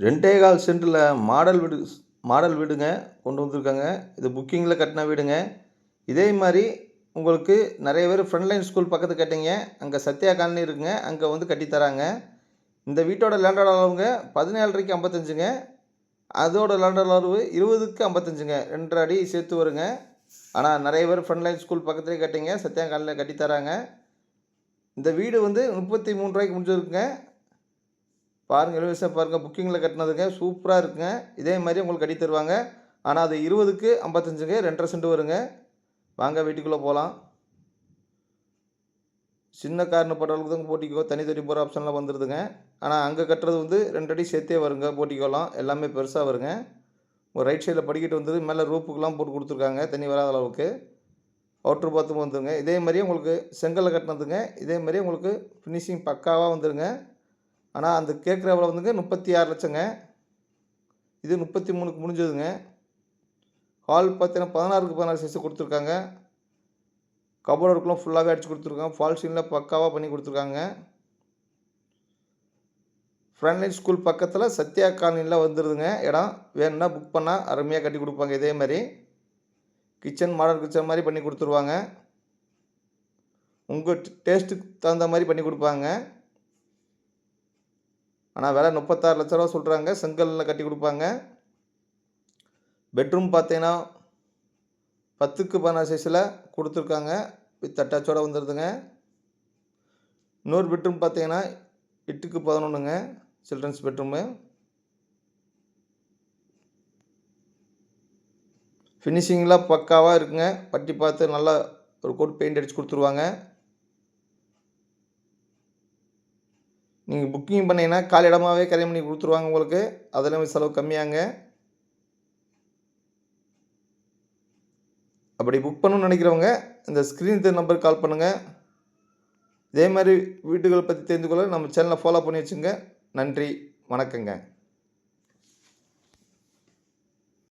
ரெண்டே கால் சென்டில் மாடல் வீடு மாடல் வீடுங்க கொண்டு வந்திருக்காங்க. இது புக்கிங்கில் கட்டின வீடுங்க. இதே மாதிரி உங்களுக்கு நிறைய பேர் ஃப்ரண்ட்லைன் ஸ்கூல் பக்கத்து கேட்டீங்க. அங்கே சத்யா காலனி இருக்குங்க. அங்கே வந்து கட்டித்தராங்க இந்த வீட்டோட லேண்டோட அளவுங்க பதினேழரைக்கு ஐம்பத்தஞ்சுங்க. அதோட லேண்டோட அளவு இருபதுக்கு ஐம்பத்தஞ்சுங்க. ரெண்டரை அடி சேர்த்து வருங்க. ஆனால் நிறைய பேர் ஃப்ரண்ட்லைன் ஸ்கூல் பக்கத்துலேயே கட்டிங்க. சத்யா காலனியில் கட்டித்தராங்க இந்த வீடு வந்து முப்பத்தி மூணு ரூபாய்க்கு முடிஞ்சிருக்குங்க. பாருங்கள் இலவசம் பாருங்கள் புக்கிங்கில் கட்டினதுங்க சூப்பராக இருக்குங்க. இதே மாதிரி உங்களுக்கு கட்டி தருவாங்க. ஆனால் அது இருபதுக்கு ஐம்பத்தஞ்சுங்க ரெண்டரை சென்ட் வருங்க. வாங்க வீட்டுக்குள்ளே போகலாம் சின்ன கார்னு போட்டவங்களுக்கு தான் போட்டிக்கோ தனி தனி போகிற ஆப்ஷன்லாம் வந்துடுதுங்க ஆனால் அங்கே கட்டுறது வந்து ரெண்டு அடி சேர்த்தே வருங்க போட்டிக்கோலாம். எல்லாமே பெருசாக வருங்க. ஒரு ரைட் சைடில் படிக்கட்டு வந்தது மேலே ரூப்புக்கெலாம் போட்டு கொடுத்துருக்காங்க தண்ணி வராத அளவுக்கு. அவுட்ரு பாத்ரூம் வந்துருங்க. இதே மாதிரியே உங்களுக்கு செங்கலில் கட்டினதுங்க. இதே மாதிரியே உங்களுக்கு ஃபினிஷிங் பக்காவாக வந்துருங்க. ஆனால் அந்த கேட்குற எவ்வளோ வந்துங்க முப்பத்தி ஆறு லட்சங்க. இது முப்பத்தி மூணுக்கு முடிஞ்சதுங்க. ஹால் பார்த்தீங்கன்னா பதினாறுக்கு பதினாறு சைஸ் கொடுத்துருக்காங்க. கபோர்டுக்குலாம் ஃபுல்லாகவே அடிச்சு கொடுத்துருக்காங்க. ஃபால் சீனில் பக்காவாக பண்ணி கொடுத்துருக்காங்க. ஃப்ரண்ட்லைன் ஸ்கூல் பக்கத்தில் சத்யா காலனியில் வந்துடுதுங்க இடம். வேணும்னா புக் பண்ணால் அருமையாக கட்டி கொடுப்பாங்க இதே மாதிரி. கிச்சன் மாடல் கிச்சன் மாதிரி பண்ணி கொடுத்துருவாங்க. உங்கள் டேஸ்ட்டுக்கு தகுந்த மாதிரி பண்ணி கொடுப்பாங்க. ஆனால் விலை முப்பத்தாறு லட்ச ரூபா சொல்கிறாங்க செங்கல்லில் கட்டி கொடுப்பாங்க. பெட்ரூம் பார்த்தீங்கன்னா பத்துக்கு பதினாறு சைஸில் கொடுத்துருக்காங்க. வித் அட்டாச்சோடு வந்துடுதுங்க இன்னொரு பெட்ரூம் பார்த்தீங்கன்னா எட்டுக்கு பதினொன்றுங்க சில்ட்ரன்ஸ் பெட்ரூமு ஃபினிஷிங்லாம் பக்காவாக இருக்குங்க. பட்டி பார்த்து நல்லா ஒரு கோட் பெயிண்ட் அடித்து கொடுத்துருவாங்க. நீங்கள் புக்கிங் பண்ணிங்கன்னா காலி இடமாகவே கரையம் பண்ணி கொடுத்துருவாங்க உங்களுக்கு. அதில் செலவு கம்மியாங்க. அப்படி புக் பண்ணணும்னு நினைக்கிறவங்க இந்த ஸ்க்ரீன் நம்பருக்கு கால் பண்ணுங்கள் இதே மாதிரி வீட்டுகளை பற்றி தெரிந்து கொள்ள நம்ம சேனலை ஃபாலோ பண்ணி வச்சுங்க. நன்றி வணக்கங்க.